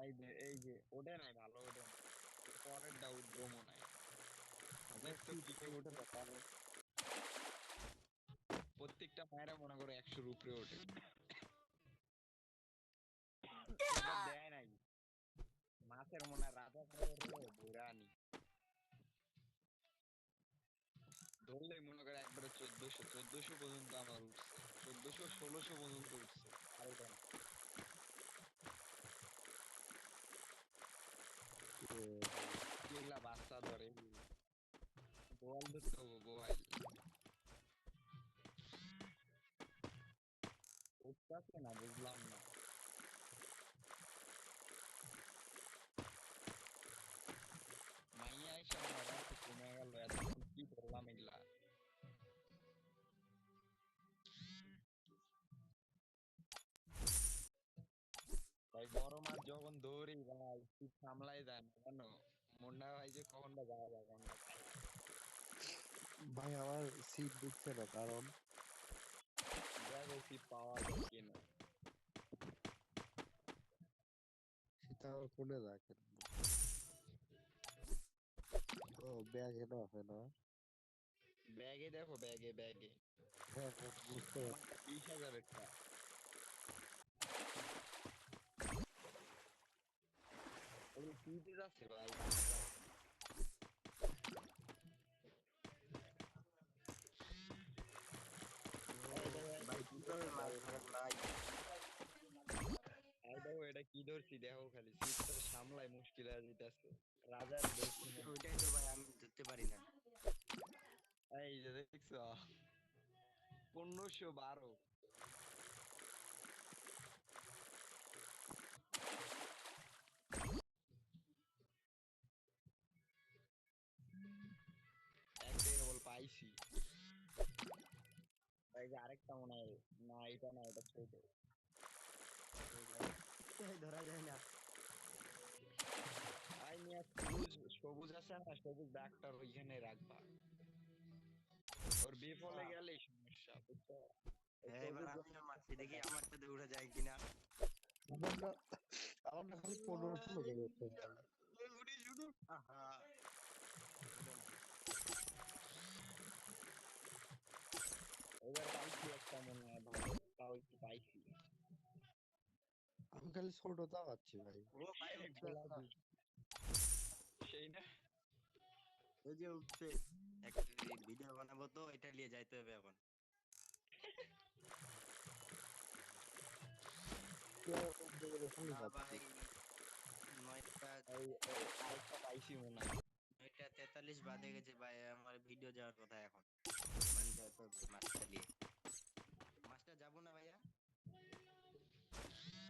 এই যে এই যে ওটা নাই ভালো ওটা নাই। মনে হয় দেখছ কি ওঠে প্রত্যেকটা মায়েরা মনে করো একশোর উপরে ওঠে। দেয় নাই। মাছের মনে হয় রাজা ধরে ধরলেই মনে করে একবারে চোদ্দশো চোদ্দশো পর্যন্ত আমার উঠছে। চোদ্দশো ষোলোশো পর্যন্ত উঠছে। যেগুলা বাচ্চা ধরে। গোয়াল ধরতে হব উঠতেছে না বুঝলাম না। যখন ধরি ভাই ঠিক সামলাই যায় না জানো? মন্ডা ভাই যে কখনটা যাওয়া যায় কখনটা যায় না। ভাই আমার সিট দিচ্ছে না কারণ দেখো কি পাওয়া যায় কিনা। সেটা আমার ফোনে রাখেন ও ব্যাগ এনে আছে না? ব্যাগে দেখো ব্যাগে ব্যাগে হ্যাঁ হ্যাঁ, বুঝতে পারছি বিশ হাজার একটা ওই কিনতে যাচ্ছে ভাই ভাই কি করে মাছ ধরেন ভাই এই দেখো এটা কি ধরছি দেখো খালি সিস্টার সামলাই মুশকিল হয়ে যেতেছে রাজার ওইটাই তো ভাই আমি ধরতে পারি না এই যে দেখছ, পনেরোশো বারো। কেবল পাইছি এই যে আরেকটা মনে হয় না এটা না এটা ছোট এই ধরা যায় না আই নিয়ে সবুজ সবুজ আছে না সবুজ ডাক্তার ওইখানে রাখবা ওর বিফলে গেলেই সমস্যা বুঝছ ওই হ্যাঁ, এবার সবুজ আমিও মারছি দেখি আমার সাথে উড়ে যায় কিনা আমার না আমার না খালি পনেরো ষোলো বেরোচ্ছে উড়ি শুধু আহা এবার পাইছি একটা মনে হয় ভালো তাও একটু পাইছি আমি খালি ছোটটা পাচ্ছি ভাই। সেই না। ওই যে উঠছে একটা ভিডিও বানাবো তো এটা নিয়ে যাইতে হবে এখন। নয়টা এই এই তেতাল্লিশ বাজে গেছে ভাই আমার ভিডিও যাওয়ার কথা এখন।